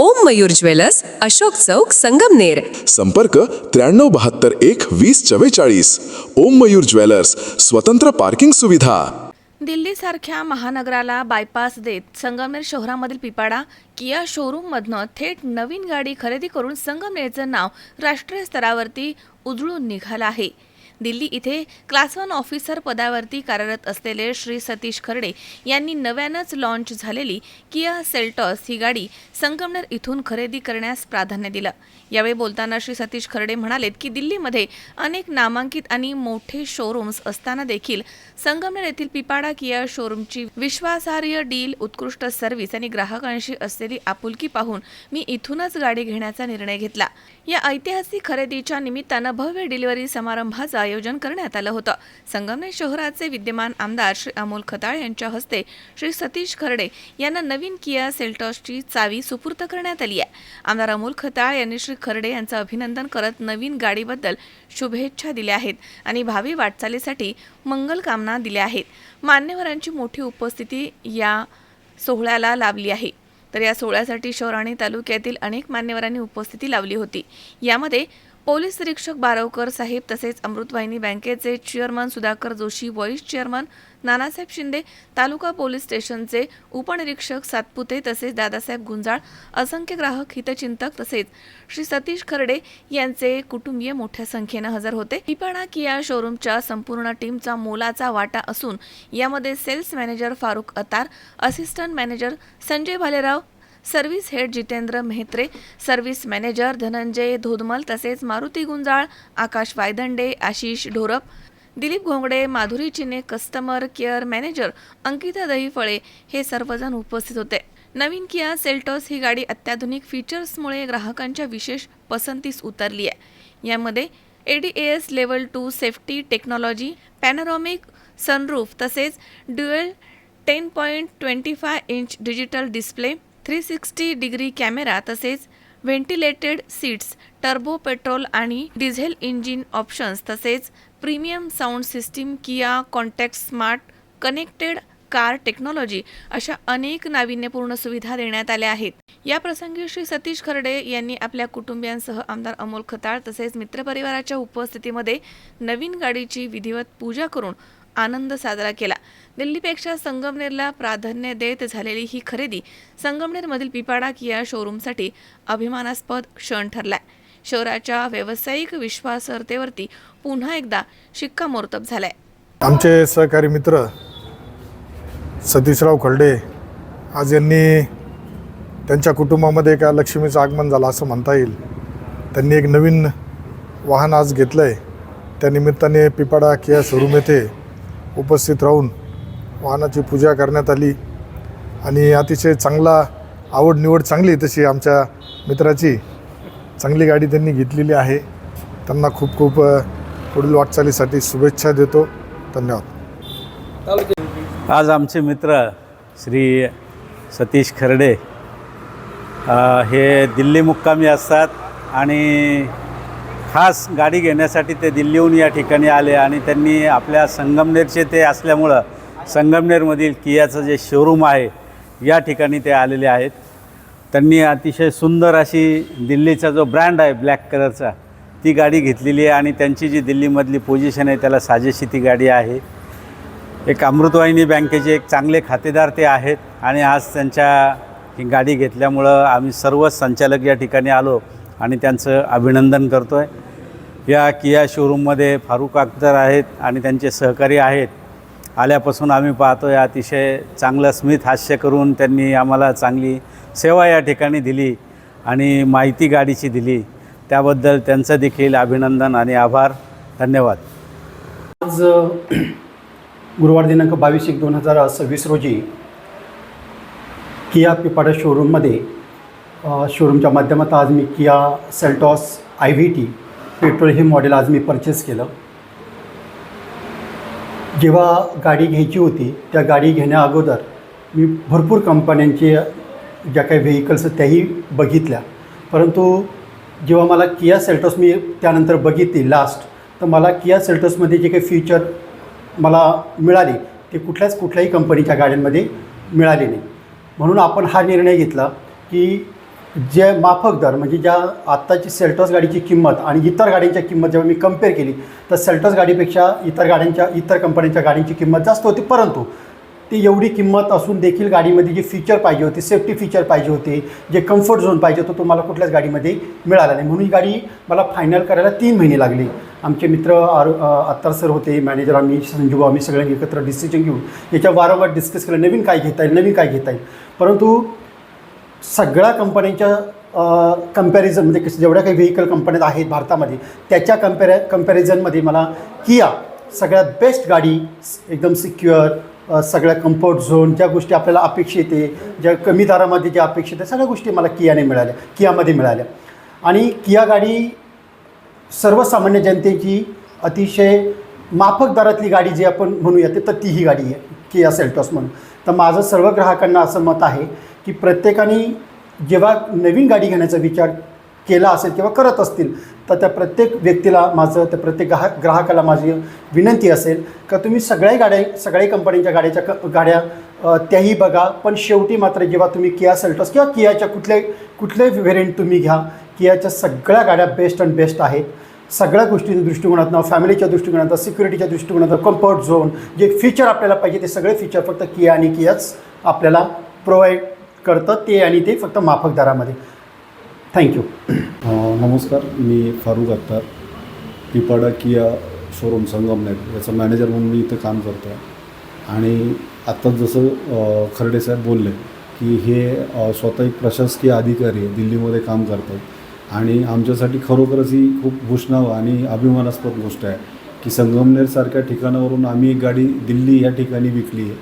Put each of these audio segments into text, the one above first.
ओम Mayur jewellers Ashok Chowk Sangamner संपर्क त्र्याण्णव बहात्तर एक वीस चव्वेचाळीस. ओम मयूर ज्वेलर्स स्वतंत्र पार्किंग सुविधा. दिल्लीसारख्या महानगराला बायपास देत संगमनेर शहरामधील पिपाडा किया शोरूममधनं थेट नवीन गाडी खरेदी करून संगमनेरचं नाव राष्ट्रीय स्तरावरती उजळून निघालं आहे. दिल्ली इथे क्लास वन ऑफिसर पदावरती कार्यरत असलेले श्री सतीश खर्डे यांनी नव्यानंच लॉन्च झालेली किया सेल्टॉस ही गाडी संगमनेर इथून खरेदी करण्यास प्राधान्य दिलं. यावेळी बोलताना श्री सतीश खर्डे म्हणालेत की दिल्लीमध्ये अनेक नामांकित आणि मोठे शोरूम्स असताना देखील संगमनेर येथील पिपाडा किया शोरूमची विश्वासार्ह डील उत्कृष्ट सर्व्हिस आणि ग्राहकांशी असलेली आपुलकी पाहून मी इथूनच गाडी घेण्याचा निर्णय घेतला. या ऐतिहासिक खरेदीच्या निमित्तानं भव्य डिलिव्हरी समारंभाचा आयोजन करण्यात आलं होतं. संगमनेर शहराचे विद्यमान आमदार श्री अमोल खताळ यांच्या हस्ते श्री सतीश खर्डे यांना नवीन किया सेल्टॉसची चावी सुपूर्द करण्यात आली आहे. आमदार अमोल खताळ यांनी श्री खर्डे यांचं अभिनंदन करत नवीन गाडीबद्दल शुभेच्छा दिल्या आहेत आणि भावी वाटचालीसाठी मंगल कामना दिल्या आहेत. मान्यवरांची मोठी उपस्थिती या सोहळ्याला लाभली आहे. तर या सोहळ्यासाठी शहर आणि तालुक्यातील अनेक मान्यवरांनी उपस्थिती लावली होती. यामध्ये पोलीस निरीक्षक बारवकर साहेब तसेच अमृतवाहिनी बँकेचे chairman Sudhakar Joshi vice chairman Nanasaheb Shinde taluka police स्टेशनचे उपनिरीक्षक सातपुते तसेच दादासाहेब गुंजाळ असंख्य ग्राहक हितचिंतक तसेच श्री सतीश खर्डे यांचे कुटुंबीय मोठ्या संख्येनं हजर होते. पिपाणा किया शोरूमच्या संपूर्ण टीमचा मोलाचा वाटा असून यामध्ये sales manager Farukh Attar assistant manager Sanjay Bhalerao service head Jitendra Mehetre service manager Dhananjay Dhodmal तसेच मारुती गुंजाळ आकाश Vayadande Ashish ढोरप Dilip Ghongade Madhuri Chine customer care manager Ankita Dahiphale हे सर्वजण उपस्थित होते. नवीन किया सेल्टॉस ही गाडी अत्याधुनिक फीचर्समुळे ग्राहकांच्या विशेष पसंतीस उतरली आहे. यामध्ये A D A S level two safety technology panoramic sunroof तसेच dual ten point twenty five inch digital display three sixty degree camera तसेच व्हेंटिलेटेड सीट्स टर्बो पेट्रोल आणि डिझेल इंजिन ऑप्शन्स तसेच premium sound system Kia contact smart connected car technology अशा अनेक नाविन्यपूर्ण सुविधा देण्यात आल्या आहेत. या प्रसंगी श्री सतीश खर्डे यांनी आपल्या कुटुंबियांसह आमदार अमोल खताळ तसेच मित्रपरिवाराच्या उपस्थितीमध्ये नवीन गाडीची विधिवत पूजा करून आनंद साजरा केला. दिल्लीपेक्षा संगमनेरला प्राधान्य देत झालेली ही खरेदी संगमनेरमधील पिपाडा किया शोरूमसाठी अभिमानास्पद क्षण ठरलाय. शहराच्या व्यावसायिक विश्वासार्हतेवरती पुन्हा एकदा शिक्कामोर्तब झालाय. आमचे सहकारी मित्र सतीशराव खर्डे आज यांनी त्यांच्या कुटुंबामध्ये एका लक्ष्मीचं आगमन झालं असं म्हणता येईल. त्यांनी एक नवीन वाहन आज घेतलं आहे त्या निमित्ताने पिपाडा किया शोरूम येथे उपस्थित राहून वाहनाची पूजा करण्यात आली. आणि अतिशय चांगला आवड निवड चांगली तशी आमच्या मित्राची चांगली गाडी त्यांनी घेतलेली आहे. त्यांना खूप खूप पुढील वाटचालीसाठी शुभेच्छा देतो. धन्यवाद. आज आमचे मित्र श्री सतीश खर्डे हे दिल्ली मुक्कामी असतात आणि खास गाडी घेण्यासाठी ते दिल्लीहून या ठिकाणी आले आणि त्यांनी आपल्या संगमनेरचे ते असल्यामुळं संगमनेरमधील कियाचं जे शोरूम आहे या ठिकाणी ते आलेले आहेत. त्यांनी अतिशय सुंदर अशी दिल्लीचा जो ब्रँड आहे ब्लॅक कलरचा ती गाडी घेतलेली आहे आणि त्यांची जी दिल्लीमधली पोझिशन आहे त्याला साजेशी ती गाडी आहे. एक अमृतवाहिनी बँकेचे एक चांगले खातेदार ते आहेत आणि आज त्यांच्या ही गाडी घेतल्यामुळं आम्ही सर्वच संचालक या ठिकाणी आलो आणि त्यांचं अभिनंदन करतो आहे या किया शोरूममध्ये फारुख अख्तर आहेत आणि त्यांचे सहकारी आहेत. आल्यापासून आम्ही पाहतो आहे अतिशय चांगलं स्मित हास्य करून त्यांनी आम्हाला चांगली सेवा या ठिकाणी दिली आणि माहिती गाडीची दिली. त्याबद्दल त्यांचं देखील अभिनंदन आणि आभार. धन्यवाद. आज गुरुवार दिनांक बावीस एक दोन हजार सव्वीस रोजी किया पिपाडा शोरूममध्ये शोरूमच्या माध्यमात आज मी Kia Seltos I V T petrol हे मॉडेल आज मी परचेस केलं. जेव्हा गाडी घ्यायची होती त्या गाडी घेण्या अगोदर मी भरपूर कंपन्यांचे ज्या काही व्हेकल्स त्याही बघितल्या. परंतु जेव्हा मला किया सेल्टॉस मी त्यानंतर बघितली लास्ट तर मला किया सेल्टॉसमध्ये जे काही फ्युचर मला मिळाली ते कुठल्याच कुठल्याही कंपनीच्या गाड्यांमध्ये मिळाली नाही. म्हणून आपण हा निर्णय घेतला की जे माफक दर म्हणजे ज्या आत्ताची सेल्टॉस गाडीची किंमत आणि इतर गाड्यांच्या किंमत जेव्हा मी कंपेअर केली तर सेल्टॉस गाडीपेक्षा इतर गाड्यांच्या इतर कंपन्यांच्या गाडींची किंमत जास्त होती. परंतु ती एवढी किंमत असून देखील गाडीमध्ये जे फीचर पाहिजे होते सेफ्टी फीचर पाहिजे होते जे कम्फर्ट झोन पाहिजे होतं तो मला कुठल्याच गाडीमध्ये मिळाला नाही. म्हणून ही गाडी मला फायनल करायला तीन महिने लागले. आमचे मित्र आर आत्तार सर होते मॅनेजर आम्ही संजू आम्ही सगळ्यांनी एकत्र डिसिजन घेऊन याच्या वारंवार डिस्कस केलं नवीन काय घेता येईल नवीन काय घेता येईल. परंतु सगळ्या कंपन्यांच्या कंपॅरिझन म्हणजे जेवढ्या काही व्हेकल कंपन्या आहेत भारतामध्ये त्याच्या कम्पॅरे कम्पॅरिझनमध्ये मला किया सगळ्यात बेस्ट गाडी एकदम सिक्युअर सगळ्या कम्फर्ट झोन ज्या गोष्टी आपल्याला अपेक्षित आहे ज्या कमी दरामध्ये ज्या अपेक्षित आहे सगळ्या गोष्टी मला कियाने मिळाल्या कियामध्ये मिळाल्या. आणि किया गाडी सर्वसामान्य जनतेची अतिशय माफक दरातली गाडी जी आपण म्हणूया ते तर ती ही गाडी आहे किया सेल्टॉस म्हणून. तर माझं सर्व ग्राहकांना असं मत आहे की प्रत्येकाने जेव्हा नवीन गाडी घेण्याचा विचार केला असेल किंवा करत असतील तर त्या प्रत्येक व्यक्तीला माझं त्या प्रत्येक ग्राहक ग्राहकाला माझी विनंती असेल का तुम्ही सगळ्या गाड्या सगळ्या कंपनीच्या गाड्याच्या क गाड्या त्याही बघा. पण शेवटी मात्र जेव्हा तुम्ही किया सेल्टॉस किंवा कियाच्या कुठले कुठलेही व्हेरियंट तुम्ही घ्या कियाच्या सगळ्या गाड्या बेस्ट अँड बेस्ट आहेत. सगळ्या गोष्टींच्या दृष्टिकोनातनं फॅमिलीच्या दृष्टिकोनातनं सिक्युरिटीच्या दृष्टिकोनातनं कम्फर्ट झोन जे फीचर आपल्याला पाहिजे ते सगळे फीचर फक्त किया आणि कियाच आपल्याला प्रोव्हाइड करतं ते आणि ते फक्त माफक दरामध्ये थँक्यू नमस्कार मी फारुख अख्तर पिपाडा किया शोरूम संगमनेर याचा मॅनेजर म्हणून मी इथं काम करतो आहे आणि आत्ताच जसं खरडे साहेब बोलले की हे स्वतः एक प्रशासकीय अधिकारी आहे दिल्लीमध्ये काम करतात. आणि आमच्यासाठी खरोखरच ही खूप भूषणावं आणि अभिमानास्पद गोष्ट आहे की संगमनेरसारख्या ठिकाणावरून आम्ही एक गाडी दिल्ली या ठिकाणी विकली आहे.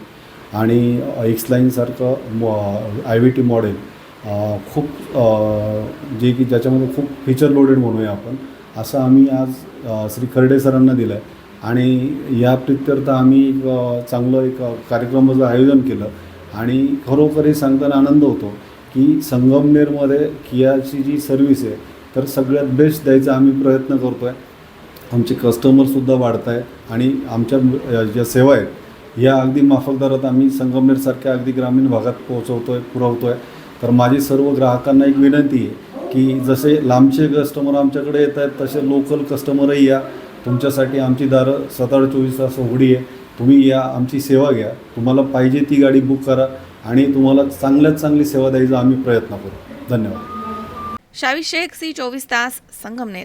आणि एक्स लाईनसारखं मॉ आय व्ही टी मॉडेल खूप जे की ज्याच्यामध्ये खूप फीचर लोडेड म्हणूया आपण असं आम्ही आज श्री खर्डे सरांना दिलं आहे आणि या प्रित्यर्थ आम्ही एक चांगलं एक कार्यक्रमाचं आयोजन केलं. आणि खरोखर हे सांगताना आनंद होतो की संगमनेरमध्ये कियाची जी सर्व्हिस आहे तर सगळ्यात बेस्ट द्यायचा आम्ही प्रयत्न करतो आहे आमचे कस्टमरसुद्धा वाढत आहे आणि आमच्या ज्या सेवा आहेत या अगदी माफक दरात आम्ही संगमनेरसारख्या अगदी ग्रामीण भागात पोहोचवतो आहे पुरवतो आहे तर माझी सर्व ग्राहकांना एक विनंती आहे की जसे लांबचे कस्टमर आमच्याकडे येत आहेत तसे लोकल कस्टमरही या. तुमच्यासाठी आमची दारं सतरा चोवीस तास उघडी आहे. तुम्ही या आमची सेवा घ्या. तुम्हाला पाहिजे ती गाडी बुक करा आणि तुम्हाला चांगल्यात चांगली सेवा द्यायचा आम्ही प्रयत्न करू. धन्यवाद. शावी शेख सी चोवीस तास Sangamner.